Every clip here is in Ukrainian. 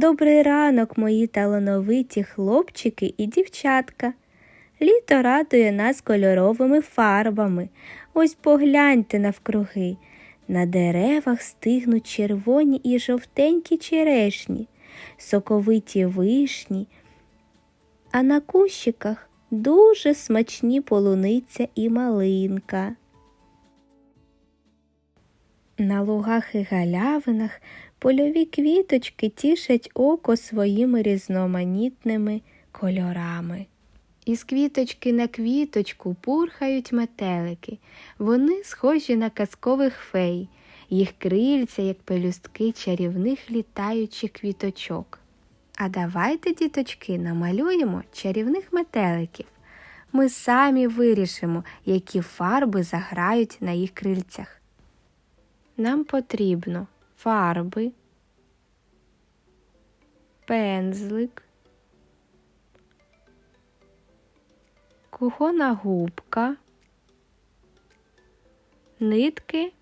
Добрий ранок, мої талановиті хлопчики і дівчатка. Літо радує нас кольоровими фарбами. Ось погляньте навкруги. На деревах стигнуть червоні і жовтенькі черешні, соковиті вишні, а на кущиках дуже смачні полуниця і малинка. На лугах і галявинах польові квіточки тішать око своїми різноманітними кольорами. Із квіточки на квіточку пурхають метелики. Вони схожі на казкових фей, їх крильця, як пелюстки чарівних літаючих квіточок. А давайте, діточки, намалюємо чарівних метеликів. Ми самі вирішимо, які фарби заграють на їх крильцях. Нам потрібно фарби, пензлик, кухона губка, нитки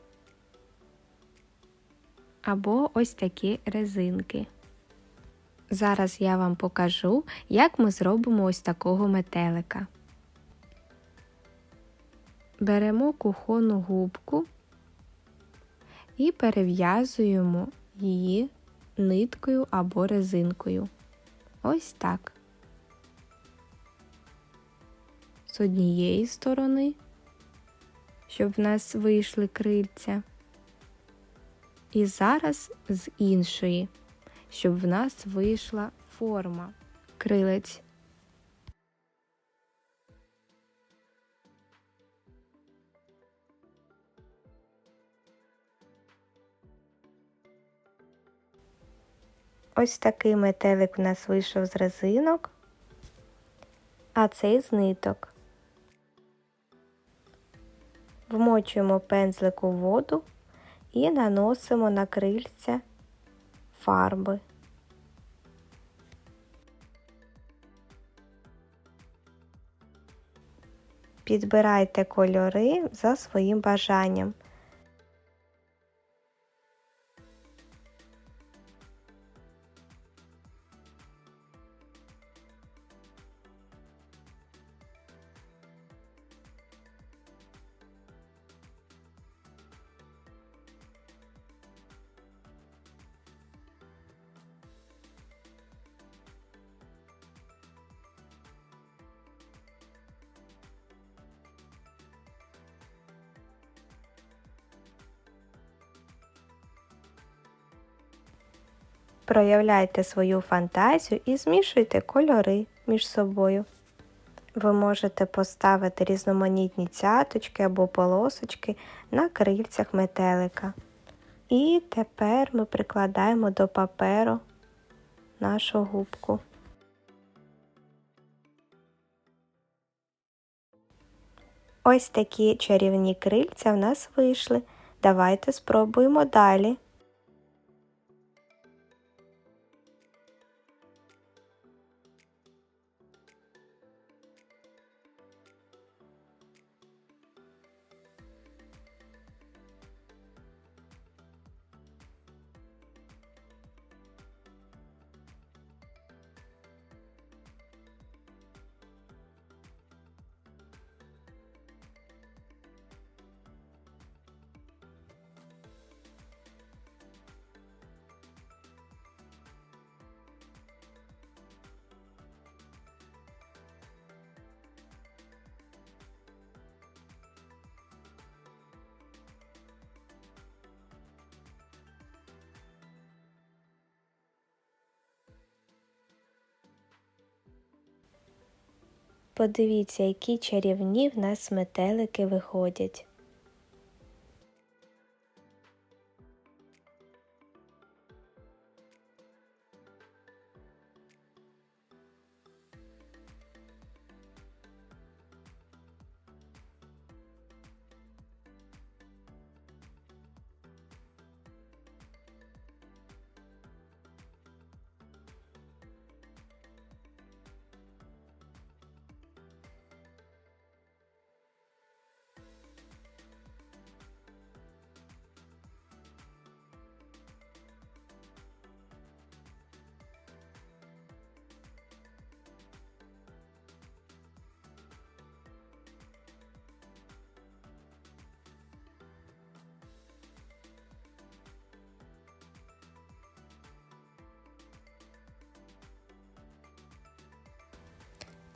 або ось такі резинки. Зараз я вам покажу, як ми зробимо ось такого метелика. Беремо кухонну губку і перев'язуємо її ниткою або резинкою. Ось так. З однієї сторони, щоб в нас вийшли крильця. І зараз з іншої, щоб в нас вийшла форма крилець. Ось такий метелик у нас вийшов з резинок, а цей з ниток. Вмочуємо пензлик у воду і наносимо на крильця фарби. Підбирайте кольори за своїм бажанням. Проявляйте свою фантазію і змішуйте кольори між собою. Ви можете поставити різноманітні цяточки або полосочки на крильцях метелика. І тепер ми прикладаємо до паперу нашу губку. Ось такі чарівні крильця в нас вийшли. Давайте спробуємо далі. Подивіться, які чарівні в нас метелики виходять.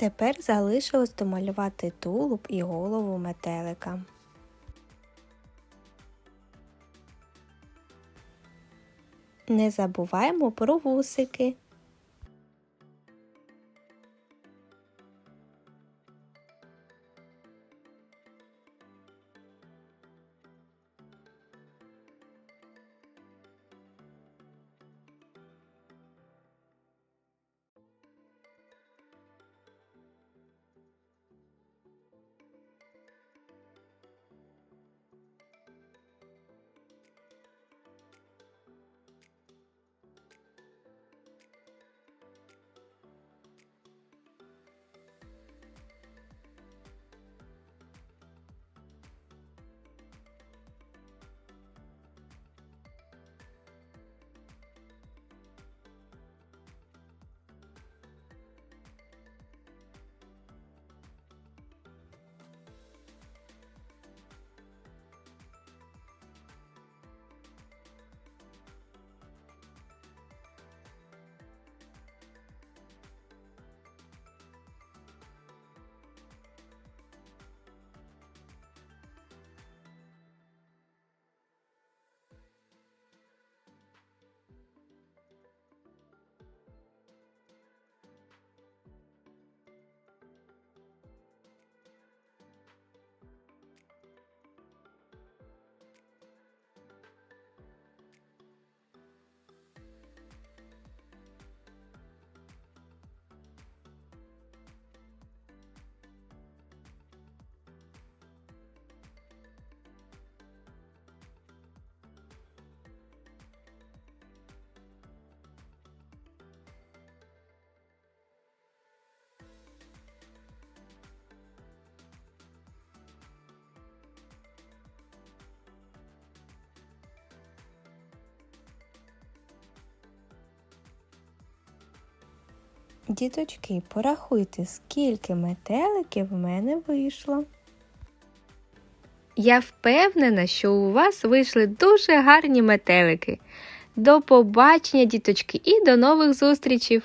Тепер залишилось домалювати тулуб і голову метелика. Не забуваємо про вусики. Діточки, порахуйте, скільки метеликів в мене вийшло. Я впевнена, що у вас вийшли дуже гарні метелики. До побачення, діточки, і до нових зустрічей!